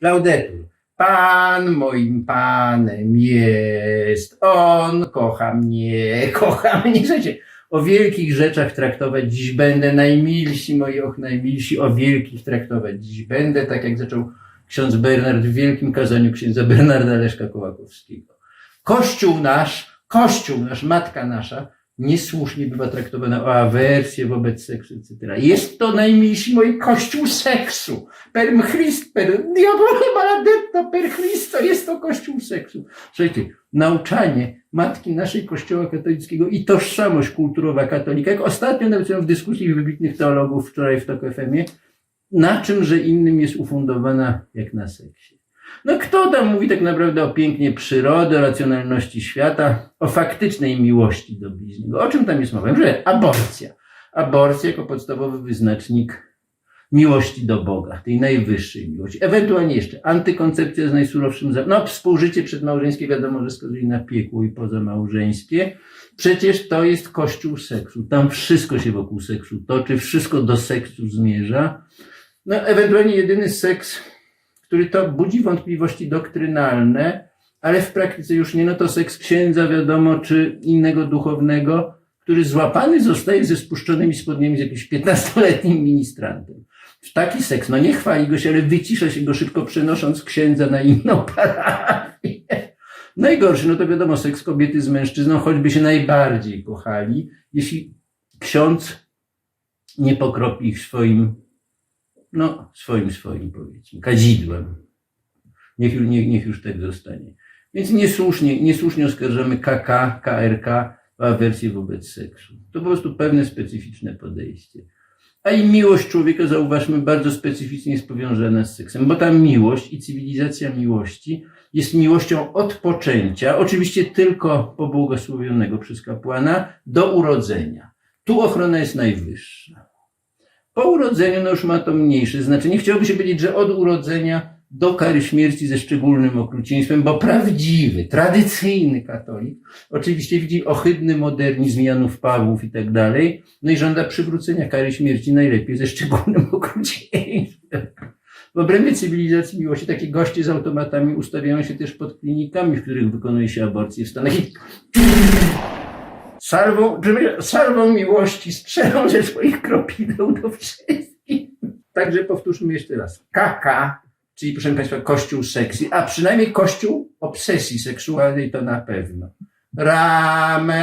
Laudetur. Pan moim panem jest, on kocha mnie, kocha mnie. Słuchajcie, o wielkich rzeczach traktować dziś będę, najmilsi moi, och najmilsi, o wielkich traktować dziś będę, tak jak zaczął ksiądz Bernard w wielkim kazaniu księdza Bernarda Leszka Kołakowskiego. Kościół nasz, Kościół nasz, Matka nasza, niesłusznie bywa traktowana o awersję wobec seksu, etc. Jest to najmilsi moi Kościół seksu. Per Christ, per diabole maledetto, per Christo, jest to Kościół seksu. Słuchajcie, nauczanie Matki naszej Kościoła katolickiego i tożsamość kulturowa katolika, jak ostatnio nawet w dyskusji wybitnych teologów wczoraj w TOK FM-ie, na czymże innym jest ufundowana jak na seksie. No kto tam mówi tak naprawdę o pięknie przyrody, o racjonalności świata, o faktycznej miłości do bliźniego? O czym tam jest mowa? Że aborcja. Aborcja jako podstawowy wyznacznik miłości do Boga, tej najwyższej miłości. Ewentualnie jeszcze antykoncepcja z najsurowszym, no współżycie przedmałżeńskie wiadomo, że skazuje na piekło i pozamałżeńskie. Przecież to jest kościół seksu. Tam wszystko się wokół seksu toczy, wszystko do seksu zmierza. No ewentualnie jedyny seks, który to budzi wątpliwości doktrynalne, ale w praktyce już nie, no to seks księdza, wiadomo, czy innego duchownego, który złapany zostaje ze spuszczonymi spodniami z jakimś 15-letnim ministrantem. W taki seks, no nie chwali go się, ale wycisza się go szybko przenosząc księdza na inną parafię. Najgorszy, no to wiadomo, seks kobiety z mężczyzną, choćby się najbardziej kochali, jeśli ksiądz nie pokropi ich swoim, no, swoim, swoim powiedzmy, kadzidłem. Niech, niech, niech już tak zostanie. Więc niesłusznie, niesłusznie oskarżamy KK, KRK o awersję wobec seksu. To po prostu pewne specyficzne podejście. A i miłość człowieka, zauważmy, bardzo specyficznie jest powiązana z seksem, bo ta miłość i cywilizacja miłości jest miłością od poczęcia, oczywiście tylko pobłogosławionego przez kapłana, do urodzenia. Tu ochrona jest najwyższa. Po urodzeniu no już ma to mniejsze znaczenie. Chciałoby się powiedzieć, że od urodzenia do kary śmierci ze szczególnym okrucieństwem, bo prawdziwy, tradycyjny katolik oczywiście widzi ohydny modernizm Janów Pawłów i tak dalej, no i żąda przywrócenia kary śmierci najlepiej ze szczególnym okrucieństwem. W obrębie cywilizacji miłości takie goście z automatami ustawiają się też pod klinikami, w których wykonuje się aborcję w Stanach i salwą, salwą miłości strzelą ze swoich kropideł do wszystkich. Także powtórzmy jeszcze raz. KK, czyli proszę Państwa, kościół sekcji, a przynajmniej kościół obsesji seksualnej to na pewno. Ramen.